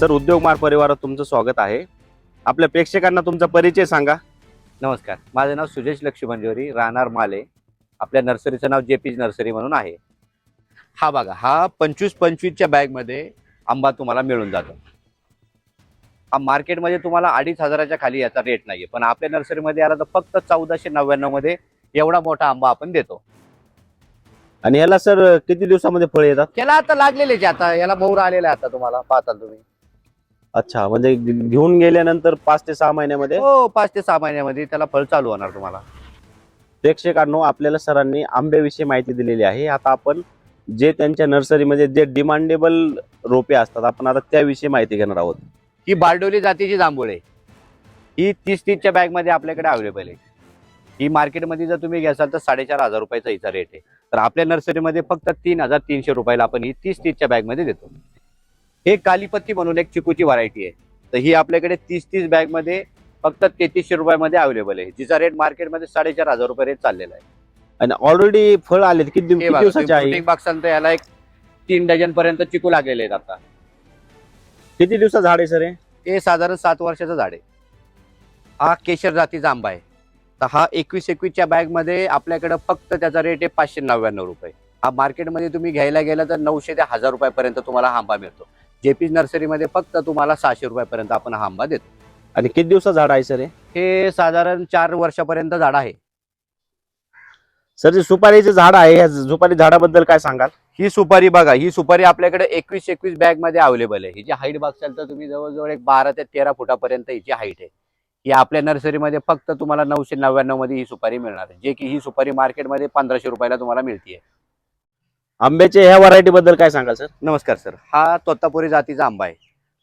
Sir उद्योग मार्ग परिवारात तुमचं स्वागत आहे. आपल्या प्रेक्षकांना तुमचा परिचय सांगा. नमस्कार. माझं नाव सुजेश लक्ष्मण जोरी राहणार माले. आपल्या नर्सरीचं नाव जे पीज नर्सरी म्हणून आहे. हा बघा हा पंचवीस पंचवीसच्या बॅगमध्ये आंबा तुम्हाला मिळून जातो. हा मार्केटमध्ये तुम्हाला अडीच हजाराच्या खाली याचा रेट नाहीये. पण आपल्या नर्सरीमध्ये आला तर फक्त चौदाशे नव्याण्णवमध्ये एवढा मोठा आंबा आपण देतो. आणि याला सर किती दिवसामध्ये फळ येतात? त्याला आता लागलेलेच आहे आता याला मोहर आलेला आहे आता तुम्हाला पाहताल तुम्ही. अच्छा म्हणजे घेऊन गेल्यानंतर पाच ते सहा महिन्यामध्ये? हो पाच ते सहा महिन्यामध्ये त्याला फळ चालू होणार तुम्हाला. प्रेक्षकांनो आपल्याला सरांनी आंब्याविषयी माहिती दिलेली आहे. आता आपण जे त्यांच्या नर्सरीमध्ये जे डिमांडेबल रोपे असतात आपण आता त्याविषयी माहिती घेणार आहोत. ही बारडोली जातीची जांभूळ आहे. ही तीस तीसच्या बॅगमध्ये आपल्याकडे अवेलेबल आहे. ही मार्केटमध्ये जर तुम्ही घ्याल तर साडेचार हजार रुपयाचा हिचा रेट आहे. तर आपल्या नर्सरीमध्ये फक्त तीन हजार तीनशे रुपयाला आपण ही तीस तीसच्या बॅगमध्ये देतो. हे कालीपत्ती म्हणून एक चिकूची व्हरायटी आहे. तर ही आपल्याकडे तीस तीस बॅगमध्ये फक्त तेहतीसशे रुपयामध्ये अवेलेबल आहे. जिचा रेट मार्केटमध्ये साडेचार हजार रुपये रेट चाललेला आहे. आणि ऑलरेडी फळ आले किती दिवसाचे याला एक तीन डझन पर्यंत चिकू लागलेले आहेत आता. किती दिवसाचं झाड आहे सर हे? साधारण सात वर्षाचं झाड आहे. हा केशर जातीचा आंबा आहे. तर हा एकवीस एकवीसच्या बॅगमध्ये आपल्याकडं फक्त त्याचा रेट आहे पाचशे नव्याण्णव रुपये. हा मार्केटमध्ये तुम्ही घ्यायला गेला तर नऊशे ते हजार रुपयापर्यंत तुम्हाला आंबा मिळतो. जेपीज नर्सरीमध्ये फक्त तुम्हाला सहाशे रुपयापर्यंत आपण हा आंबा देतो. आणि किती दिवसाचं झाड आहे सर हे? हे साधारण चार वर्षापर्यंत झाड आहे. सर जे सुपारीचे झाड आहे ह्या सुपारी झाडाबद्दल काय सांगाल? ही सुपारी बघा ही सुपारी आपल्याकडे एकवीस एकवीस बॅगमध्ये अवेलेबल आहे. हिची हाईट बघसाल तर तुम्ही जवळजवळ एक बारा ते तेरा फुटापर्यंत हिची हाईट आहे. ही आपल्या नर्सरीमध्ये फक्त तुम्हाला नऊशे नव्याण्णवमध्ये ही सुपारी मिळणार आहे. जे की ही सुपारी मार्केटमध्ये पंधराशे रुपयाला तुम्हाला मिळते आंब्याच्या ह्या व्हरायटी बद्दल काय सांगाल सर नमस्कार सर हा तोतापुरी जातीचा आंबा आहे.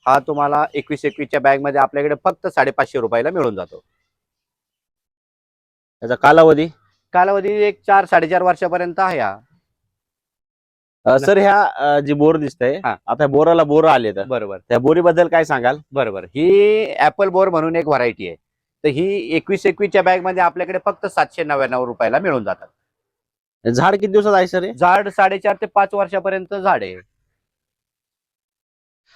हा तुम्हाला एकवीस एकवीसच्या बॅगमध्ये आपल्याकडे फक्त साडेपाचशे रुपयाला मिळून जातो. त्याचा कालावधी? कालावधी एक चार साडेचार वर्षापर्यंत आहे हा. अ, सर ह्या अ, जी बोर दिसतंय हा. आता बोराला बोर आले तर? बरोबर. त्या बोरीबद्दल काय सांगाल? बरोबर. ही ऍपल बोर म्हणून एक व्हरायटी आहे. तर ही एकवीस एकवीसच्या बॅगमध्ये आपल्याकडे फक्त सातशे नव्याण्णव रुपयाला मिळून जातात. झाड किती दिवसात आहे सर हे? झाड साडेचार ते पाच वर्षापर्यंत झाड आहे.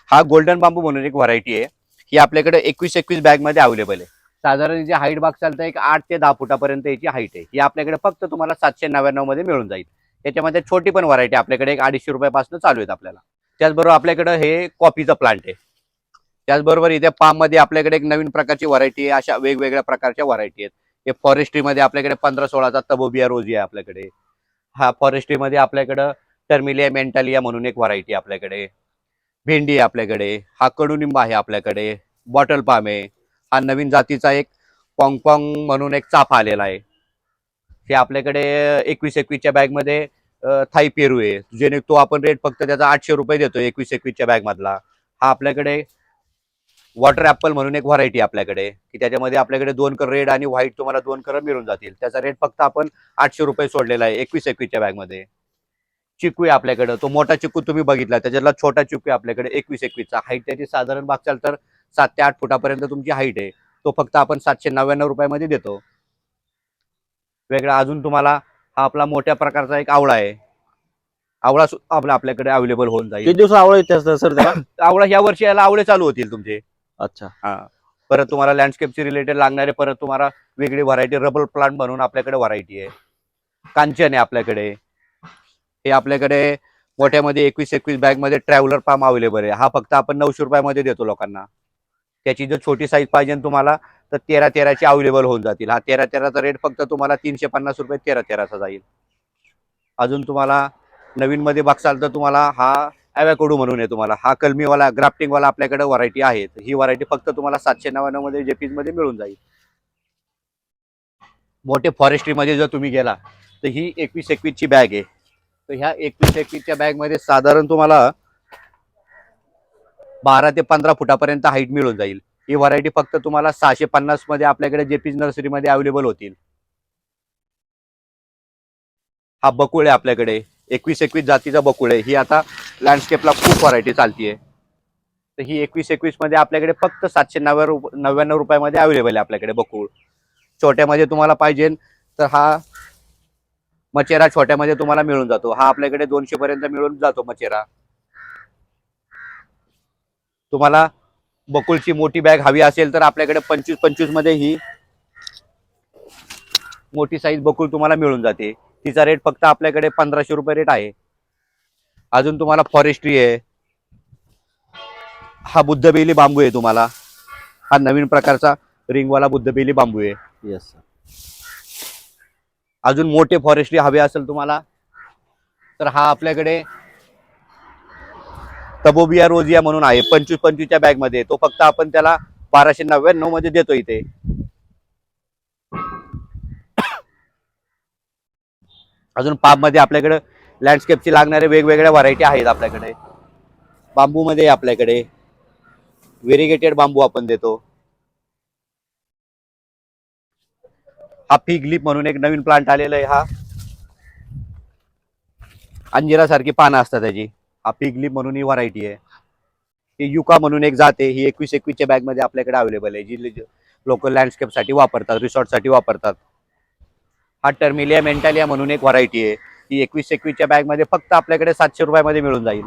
हा गोल्डन बांबू म्हणून एक व्हरायटी आहे. ही आपल्याकडे एकवीस एकवीस बॅगमध्ये अवेलेबल आहे. साधारण जी हाईट बाग चालतं एक आठ ते दहा फुटापर्यंत याची हाईट आहे. ही आपल्याकडे फक्त तुम्हाला सातशे नव्याण्णवमध्ये मिळून जाईल. त्याच्यामध्ये छोटी पण व्हरायटी आपल्याकडे एक अडीचशे रुपयापासून चालू आहेत आपल्याला. त्याचबरोबर आपल्याकडे हे कॉफीचं प्लांट आहे. त्याचबरोबर इथे पाममध्ये आपल्याकडे एक नवीन प्रकारची व्हरायटी आहे. अशा वेगवेगळ्या प्रकारच्या व्हरायटी आहेत. हे फॉरेस्ट्रीमध्ये आपल्याकडे पंधरा सोळाचा तबोबिया रोजी आहे आपल्याकडे. हा फॉरेस्ट्रीमध्ये आपल्याकडं टर्मिलिया मेंटालिया म्हणून एक व्हरायटी आपल्याकडे. भेंडी आहे आपल्याकडे. हा कडुनिंब आहे आपल्याकडे. बॉटल पाम आहे. हा नवीन जातीचा एक पॉंगपॉंग म्हणून एक चाफा आलेला आहे. हे आपल्याकडे एकवीस एकवीसच्या बॅगमध्ये थाई पेरू आहे. जेणे तो आपण रेट फक्त त्याचा आठशे रुपये देतो एकवीस एकवीसच्या बॅग मधला. हा आपल्याकडे वॉटर ऍपल म्हणून एक व्हरायटी आपल्याकडे की त्याच्यामध्ये आपल्याकडे दोन कर रेड आणि व्हाईट तुम्हाला दोन कलर मिळून जातील. त्याचा रेट फक्त आपण आठशे रुपये सोडलेला आहे एकवीस एकवीसच्या बॅगमध्ये. चिकू आहे आपल्याकडे तो मोठा चिकू तुम्ही बघितला त्याच्यातला छोटा चिकू आहे आपल्याकडे एकवीस एकवीसचा. हाईट त्याची साधारण बघचाल तर सात ते आठ फुटापर्यंत तुमची हाईट आहे. तो फक्त आपण सातशे नव्याण्णव रुपयामध्ये देतो. वेगळा अजून तुम्हाला हा आपला मोठ्या प्रकारचा एक आवळा आहे. आवळा आपला आपल्याकडे अवेलेबल होऊन जाईल. किती दिवस आवड सर आवळा या वर्षी याला आवळे चालू होतील तुमचे. अच्छा. हा. परत तुम्हाला लँडस्केपची रिलेटेड लागणारे परत तुम्हाला वेगळी व्हरायटी रबर प्लांट म्हणून आपल्याकडे व्हरायटी आहे. कांचन आहे आपल्याकडे. हे आपल्याकडे मोठ्यामध्ये एकवीस एकवीस बॅगमध्ये ट्रॅव्हलर पाम अवेलेबल आहे. हा फक्त आपण नऊशे रुपयामध्ये देतो लोकांना. त्याची जर छोटी साईज पाहिजे तुम्हाला तर तेरा तेराची अवेलेबल होऊन जातील. हा तेरा तेराचा रेट फक्त तुम्हाला तीनशे पन्नास रुपये तेरा तेराचा जाईल. अजून तुम्हाला नवीन मध्ये बघसाल तर तुम्हाला हा ॲवॅकोडू म्हणून आहे तुम्हाला. हा कलमीवाला ग्राफ्टिंगवाला आपल्याकडे व्हरायटी आहे ही व्हरायटी फक्त तुम्हाला सातशे नव्याण्णवमध्ये मध्ये जेपीजमध्ये मिळून जाईल. मोठे फॉरेस्ट्रीमध्ये जर तुम्ही गेला तर ही एकवीस एकवीसची बॅग आहे. तर ह्या एकवीस एकवीसच्या बॅगमध्ये साधारण तुम्हाला बारा ते पंधरा फुटापर्यंत हाईट मिळून जाईल. ही व्हरायटी फक्त तुम्हाला सहाशे पन्नासमध्ये आपल्याकडे जेपीज नर्सरीमध्ये अवेलेबल होतील. हा बकुळ आहे आपल्याकडे. एकवीस एकवीस जातीचा बकुळ आहे. ही आता लँडस्केपला खूप व्हरायटी चालतीये. तर ही एकवीस एकवीसमध्ये आपल्याकडे फक्त सातशे नव्याण्णव नव्याण्णव रुपयामध्ये अवेलेबल आहे आपल्याकडे बकुळ. छोट्यामध्ये तुम्हाला पाहिजे तर हा मचेरा छोट्यामध्ये तुम्हाला मिळून जातो. हा आपल्याकडे दोनशे पर्यंत मिळून जातो मचेरा. तुम्हाला बकुळची मोठी बॅग हवी असेल तर आपल्याकडे पंचवीस पंचवीसमध्ये ही मोठी साईज बकुळ तुम्हाला मिळून जाते. तिचा रेट फक्त आपल्याकडे पंधराशे रुपये रेट आहे. अजून तुम्हाला फॉरेस्ट्री आहे. हा बुद्धबेली बांबू आहे तुम्हाला. हा नवीन प्रकारचा रिंगवाला बुद्धबेली बांबू आहे. येस अजून मोठे फॉरेस्ट्री हवे असेल तुम्हाला तर हा आपल्याकडे तबोबिया रोजिया म्हणून आहे. पंचवीस पंचवीसच्या बॅगमध्ये तो फक्त आपण त्याला बाराशे नव्याण्णवमध्ये देतो इथे. अजून पाबमध्ये मध्ये आपल्याकडे लँडस्केपची लागणारे वेगवेगळ्या व्हरायटी आहेत आपल्याकडे. बांबू मध्ये आपल्याकडे. वेरिगेटेड बांबू आपण देतो. हा फिग लिप म्हणून एक नवीन प्लांट आलेला आहे हा. अंजिरासारखी पानं असतात त्याची. हा फिग लिप म्हणून ही व्हरायटी आहे. ही युका म्हणून एक जाते ही एकवीस एकवीसच्या बॅगमध्ये आपल्याकडे अवेलेबल आहे. जी लोक लँडस्केपसाठी वापरतात रिसॉर्टसाठी वापरतात. हा टर्मिलिया मेंटालिया म्हणून एक व्हरायटी आहे. ती एकवीस एकवीसच्या बॅगमध्ये फक्त आपल्याकडे सातशे रुपयामध्ये मिळून जाईल.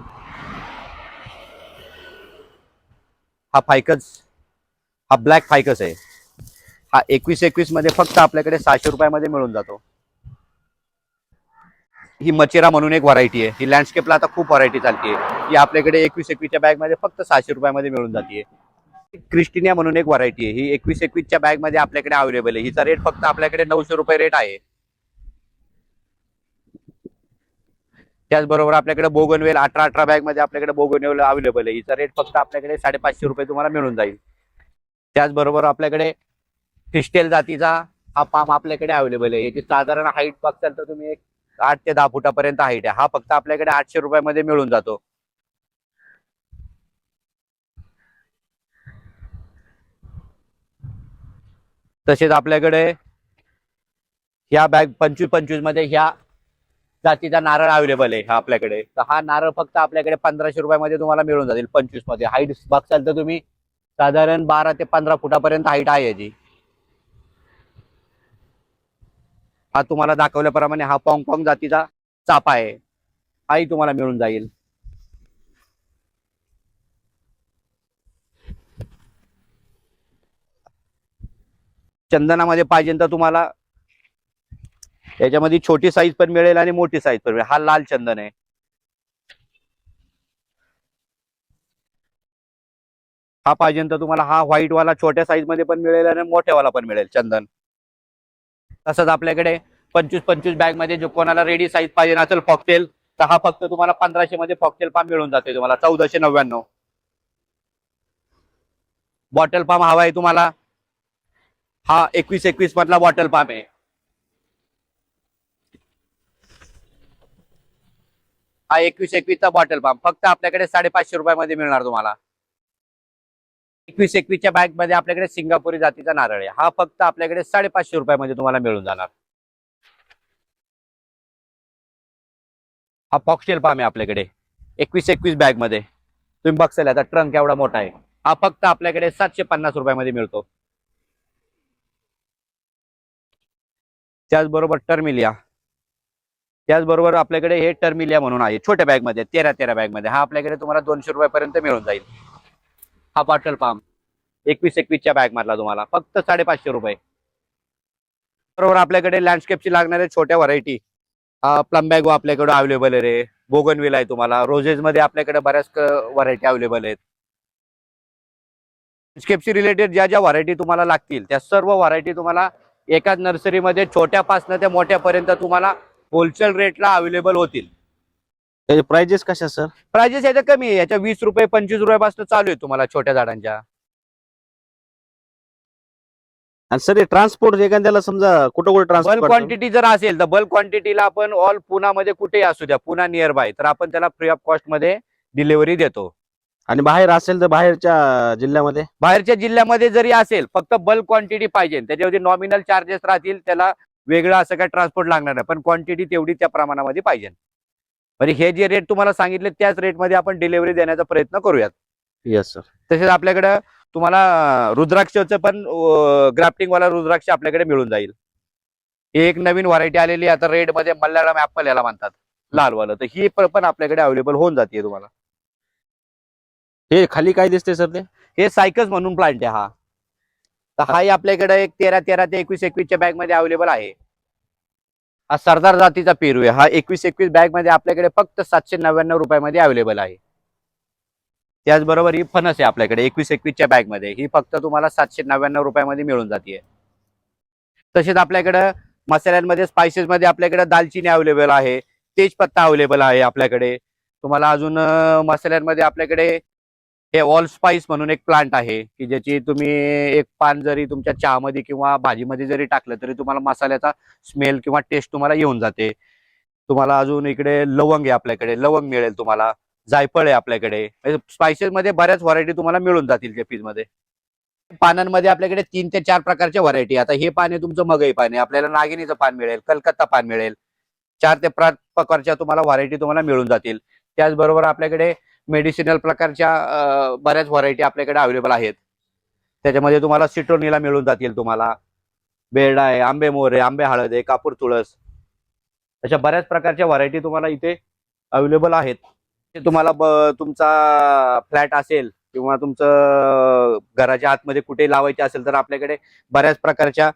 हा फायकस हा ब्लॅक फायकस आहे. हा एकवीस एकवीसमध्ये फक्त आपल्याकडे सहाशे रुपयामध्ये मिळून जातो. ही मचिरा म्हणून एक व्हरायटी आहे. ही लँडस्केपला आता खूप व्हरायटी चालते ही आपल्याकडे एकवीस एकवीसच्या बॅगमध्ये फक्त सहाशे रुपयामध्ये मिळून जाते क्रिस्टिनिया म्हणून एक व्हरायटी आहे. ही एकवीस एकवीसच्या बॅगमध्ये आपल्याकडे अवेलेबल आहे. हिचा रेट फक्त आपल्याकडे नऊशे रुपये रेट आहे. त्याचबरोबर आपल्याकडे बोगनवेल अठरा अठरा बॅगमध्ये आपल्याकडे बोगनवेल अवेलेबल आहे. हिचा रेट फक्त आपल्याकडे साडेपाचशे रुपये तुम्हाला मिळून जाईल. त्याचबरोबर आपल्याकडे फिस्टेल जातीचा हा पाम आपल्याकडे अवेलेबल आहे. याची साधारण हाईट बघताल तर तुम्ही एक आठ ते दहा फुटापर्यंत हाईट आहे. हा फक्त आपल्याकडे आठशे रुपयामध्ये मिळून जातो. तसेच आपल्याकडे ह्या बॅग पंचवीस पंचवीसमध्ये ह्या जातीचा नारळ अवेलेबल आहे हा आपल्याकडे. तर हा नारळ फक्त आपल्याकडे पंधराशे रुपयामध्ये तुम्हाला मिळून जाईल पंचवीसमध्ये हाईट बघताल तर तुम्ही साधारण बारा ते पंधरा फुटापर्यंत हाईट आहे याची. हा तुम्हाला दाखवल्याप्रमाणे हा पॉंग पॉंग जातीचा चापा आहे. हाही तुम्हाला मिळून जाईल. चंदनामध्ये पाहिजे तर तुम्हाला याच्यामध्ये छोटी साईज पण मिळेल आणि मोठी साईज पण मिळेल. हा लाल चंदन आहे. हा पाहिजे तर तुम्हाला हा व्हाईट वाला छोट्या साईजमध्ये पण मिळेल आणि मोठ्यावाला पण मिळेल चंदन. तसंच आपल्याकडे पंचवीस पंचवीस बॅगमध्ये जो कोणाला रेडी साईज पाहिजे असेल फॉकटेल तर हा फक्त तुम्हाला पंधराशे मध्ये फॉकटेल पाम मिळून जाते तुम्हाला. चौदाशे नव्याण्णव. बॉटल पाम हवा आहे तुम्हाला. हा एकवीस एकवीस मधला बॉटल पाम आहे. हा एकवीस एकवीसचा बॉटल पाम फक्त आपल्याकडे साडेपाचशे रुपयामध्ये मिळणार तुम्हाला. एकवीस एकवीसच्या बॅगमध्ये आपल्याकडे सिंगापुरी जातीचा नारळ आहे. हा फक्त आपल्याकडे साडेपाचशे रुपयामध्ये तुम्हाला मिळून जाणार. हा फॉक्सटेल पाम आहे आपल्याकडे. एकवीस एकवीस बॅगमध्ये. तुम्ही बघसाल आता ट्रंक एवढा मोठा आहे. हा फक्त आपल्याकडे सातशे पन्नास रुपयामध्ये मिळतो. त्याचबरोबर टर्मिलिया. त्याचबरोबर आपल्याकडे हे टर्मिलिया म्हणून आहे छोट्या बॅगमध्ये तेरा तेरा बॅगमध्ये. हा आपल्याकडे तुम्हाला दोनशे रुपयापर्यंत मिळून जाईल. हा बॉटल पाम एकवीस एकवीसच्या बॅग मधला तुम्हाला. फक्त साडेपाचशे रुपये. बरोबर आपल्याकडे लँडस्केपची लागणाऱ्या छोट्या व्हरायटी प्लम बॅग आपल्याकडे अवेलेबल आहे रे. बोगनविल आहे तुम्हाला. रोजेस मध्ये आपल्याकडे बऱ्याच व्हरायटी अवेलेबल आहेत. लँडस्केपशी रिलेटेड ज्या ज्या व्हरायटी तुम्हाला लागतील त्या सर्व व्हरायटी तुम्हाला एकाच नर्सरीमध्ये छोट्यापासनं ते मोठ्यापर्यंत तुम्हाला होलसेल रेटला अवेलेबल होतील. त्याचे प्राइजेस कशा सर प्राइजेस याच्या कमी आहे. याच्या वीस रुपये पंचवीस रुपयापासून चालू आहे तुम्हाला छोट्या झाडांच्या. आणि सर ट्रान्सपोर्ट एखाद्याला समजा कुठं कुठं बल्क ट्रान्सपोर्ट क्वांटिटी जर असेल तर बल्क क्वांटिटीला आपण ऑल पुण्यामध्ये कुठेही असू द्या पुणा नियर बाय तर आपण त्याला फ्री ऑफ कॉस्टमध्ये डिलिव्हरी देतो. आणि बाहेर असेल तर बाहेरच्या जिल्ह्यामध्ये? बाहेरच्या जिल्ह्यामध्ये जरी असेल फक्त बल्क क्वांटिटी पाहिजे. त्याच्यावरती नॉमिनल चार्जेस राहतील त्याला वेगळं असं काय ट्रान्सपोर्ट लागणार नाही. पण क्वांटिटी तेवढी त्या प्रमाणामध्ये पाहिजे. म्हणजे हे जे रेट तुम्हाला सांगितले त्याच रेटमध्ये आपण डिलिव्हरी देण्याचा प्रयत्न करूयात. येस सर तसेच आपल्याकडं तुम्हाला रुद्राक्षचं पण ग्राफ्टिंग वाला रुद्राक्ष आपल्याकडे मिळून जाईल. ही एक नवीन व्हरायटी आलेली आता रेडमध्ये मल्याळम ऍपल याला म्हणतात. लालवालं. तर ही पण आपल्याकडे अवेलेबल होऊन जाते तुम्हाला. हे खाली काय दिसते सर ते? हे सायकस म्हणून प्लांट आहे हा. तर हाही आपल्याकडे एक तेरा तेरा ते एकवीस एकवीसच्या बॅगमध्ये अवेलेबल आहे. हा सरदार जातीचा पेरू आहे. हा एकवीस एकवीस बॅगमध्ये आपल्याकडे फक्त सातशे नव्याण्णव रुपयामध्ये अवेलेबल आहे. त्याचबरोबर ही फणस आहे आपल्याकडे एकवीस एकवीसच्या बॅगमध्ये. ही फक्त तुम्हाला सातशे नव्याण्णव रुपयामध्ये मिळून जाते तसेच आपल्याकडे मसाल्यांमध्ये स्पायसेस मध्ये आपल्याकडे दालचिनी अवेलेबल आहे तेजपत्ता अवेलेबल आहे आपल्याकडे. तुम्हाला अजून मसाल्यांमध्ये आपल्याकडे हे ऑल स्पाइस म्हणून एक प्लांट आहे की ज्याची तुम्ही एक पान जरी तुमच्या चहामध्ये किंवा भाजीमध्ये जरी टाकलं तरी तुम्हाला मसाल्याचा स्मेल किंवा टेस्ट तुम्हाला येऊन जाते. तुम्हाला अजून इकडे लवंग आहे आपल्याकडे लवंग मिळेल तुम्हाला जायफळ आहे आपल्याकडे. म्हणजे स्पायसेस मध्ये बऱ्याच व्हरायटी तुम्हाला मिळून जातील त्या पीसमध्ये. पानांमध्ये आपल्याकडे तीन ते चार प्रकारच्या व्हरायटी आता हे पान आहे तुमचं मगई पान आहे आपल्याला नागिनीचं पान मिळेल कलकत्ता पान मिळेल. चार ते पाच प्रकारच्या तुम्हाला व्हरायटी तुम्हाला मिळून जातील. त्याचबरोबर आपल्याकडे मेडिसिनल प्रकारच्या बऱ्याच व्हरायटी आपल्याकडे अवेलेबल आहेत. त्याच्यामध्ये तुम्हाला सिट्रोनीला मिळून जातील तुम्हाला. बेरडा आहे आंबे मोर आहे आंबे हळद आहे कापूर तुळस. अशा बऱ्याच प्रकारच्या व्हरायटी तुम्हाला इथे अवेलेबल आहेत. ते तुम्हाला ब- तुमचा फ्लॅट असेल किंवा तुमचं घराच्या आतमध्ये कुठे लावायचे असेल तर आपल्याकडे बऱ्याच प्रकारच्या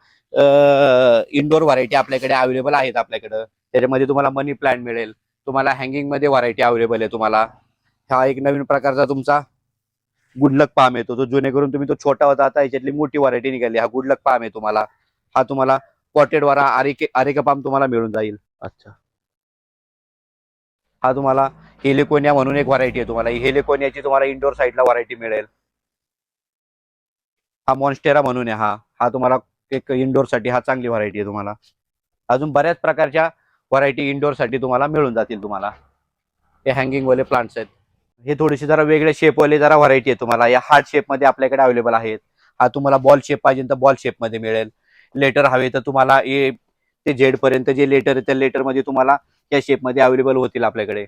इंडोर व्हरायटी आपल्याकडे अवेलेबल आहेत आपल्याकडं. त्याच्यामध्ये तुम्हाला मनी प्लांट मिळेल. तुम्हाला हँगिंगमध्ये व्हरायटी अवेलेबल आहे तुम्हाला. हा एक नवीन प्रकारचा तुमचा गुडलक पाम येतो. तो जेणेकरून तुम्ही तो छोटा होता आता याच्यातली मोठी व्हरायटी निघाली. हा गुडलक पाम आहे तुम्हाला. हा तुम्हाला पॉटेड वारा आरिके आरिका पाम तुम्हाला मिळून जाईल. अच्छा. हा तुम्हाला हेलिकोनिया म्हणून एक व्हरायटी आहे तुम्हाला. हेलिकोनियाची तुम्हाला इंडोर साईडला व्हरायटी मिळेल. हा मॉन्स्टेरा म्हणून आहे हा. हा तुम्हाला एक इंडोरसाठी हा चांगली व्हरायटी आहे तुम्हाला. अजून बऱ्याच प्रकारच्या व्हरायटी इंडोरसाठी तुम्हाला मिळून जातील तुम्हाला. हे हँगिंग वाले प्लांट्स आहेत. हे थोडेसे जरा वेगळे शेप वाले जरा व्हरायटी आहे तुम्हाला. या हार्ट शेपमध्ये आपल्याकडे अवेलेबल आहेत. हा तुम्हाला बॉल शेप पाहिजे तर बॉल शेपमध्ये मिळेल. लेटर हवे तर तुम्हाला ए ते झेड पर्यंत जे लेटर आहे त्या लेटरमध्ये तुम्हाला या शेपमध्ये अवेलेबल होतील आपल्याकडे.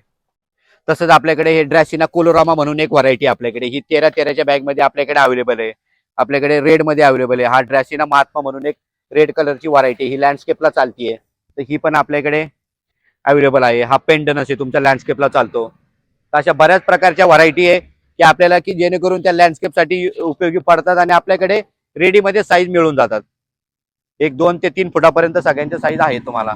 तसंच आपल्याकडे हे ड्रॅसिना कोलोरामा म्हणून एक व्हरायटी आपल्याकडे. ही तेरा तेराच्या बॅगमध्ये आपल्याकडे अवेलेबल आहे. आपल्याकडे रेडमध्ये अवेलेबल आहे. हा ड्रॅसिना महात्मा म्हणून एक रेड कलरची व्हरायटी ही लँडस्केपला चालतीये. तर ही पण आपल्याकडे अवेलेबल आहे. हा पेंडन असे तुमच्या लँडस्केपला चालतो. अशा बऱ्याच प्रकारच्या व्हरायटी आहे की आपल्याला की जेणेकरून त्या लँडस्केपसाठी उपयोगी पडतात आणि आपल्याकडे रेडीमध्ये साईज मिळून जातात. एक दोन ते तीन फुटापर्यंत सगळ्यांच्या साईज आहे तुम्हाला.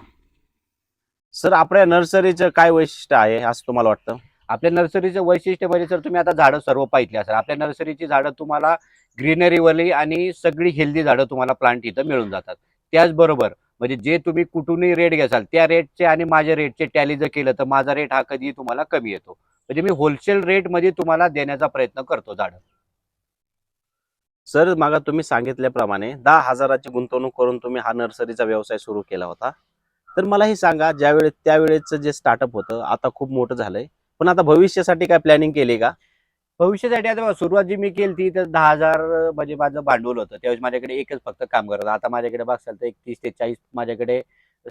सर आपल्या नर्सरीचं काय वैशिष्ट्य आहे असं तुम्हाला वाटतं? आपल्या नर्सरीचं वैशिष्ट्य म्हणजे सर तुम्ही आता झाडं सर्व पाहिली असाल. आपल्या नर्सरीची झाडं तुम्हाला ग्रीनरीवाली आणि सगळी हेल्दी झाडं तुम्हाला प्लांट इथं मिळून जातात. त्याचबरोबर म्हणजे जे तुम्ही कुठूनही रेट घ्याल त्या रेटचे आणि माझ्या रेटचे टॅली जर केलं तर माझा रेट हा कधी तुम्हाला कमी येतो. म्हणजे मी होलसेल रेटमध्ये तुम्हाला देण्याचा प्रयत्न करतो झाडं. सर मागा तुम्ही सांगितल्याप्रमाणे दहा हजाराची गुंतवणूक करून तुम्ही हा नर्सरीचा व्यवसाय सुरू केला होता. तर मला हे सांगा ज्यावेळेस त्यावेळेचं जे स्टार्टअप होतं आता खूप मोठं झालंय. पण आता भविष्यासाठी काय प्लॅनिंग केली का? भविष्यासाठी आता सुरुवात जी मी केली ती तर दहा हजार म्हणजे माझं भांडवल होतं. त्यावेळेस माझ्याकडे एकच फक्त काम करत आता माझ्याकडे बघसाल तर एक तीस ते चाळीस माझ्याकडे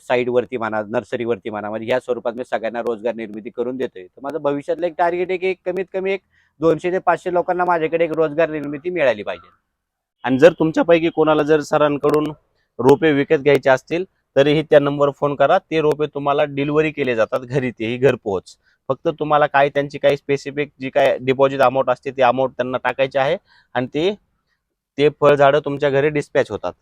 साईड वरती म्हणा नर्सरीवरती म्हणा म्हणजे ह्या स्वरूपात मी सगळ्यांना रोजगार निर्मिती करून देतोय. तर माझं भविष्यातलं एक टार्गेट आहे की एक कमीत कमी एक दोनशे ते पाचशे लोकांना माझ्याकडे एक रोजगार निर्मिती मिळाली पाहिजे. आणि जर तुमच्यापैकी कोणाला जर सरांकडून रोपे विकत घ्यायचे असतील तरीही त्या नंबरवर फोन करा. ते रोपे तुम्हाला डिलिव्हरी केले जातात घरी तेही घरपोच. फक्त तुम्हाला काय त्यांची काही स्पेसिफिक जी काय डिपॉझिट अमाऊंट असते ती अमाऊंट त्यांना टाकायची आहे आणि ते ते फळझाडं तुमच्या घरी डिस्पॅच होतात.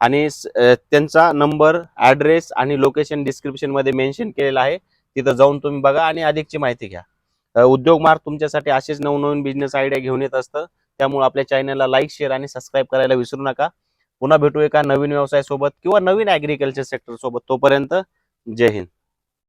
आणि त्यांचा नंबर ॲड्रेस आणि लोकेशन डिस्क्रिप्शनमध्ये मेन्शन केलेलं आहे. तिथं जाऊन तुम्ही बघा आणि अधिकची माहिती घ्या. उद्योग मार्ग तुमच्यासाठी असेच नवनवीन बिझनेस आयडिया घेऊन येत असतं. त्यामुळे आपल्या चॅनलला लाईक शेअर आणि सबस्क्राईब करायला विसरू नका. पुन्हा भेटू एका नवीन व्यवसाय सोबत किंवा नवीन ॲग्रिकल्चर सेक्टर सोबत तोपर्यंत जय हिंद.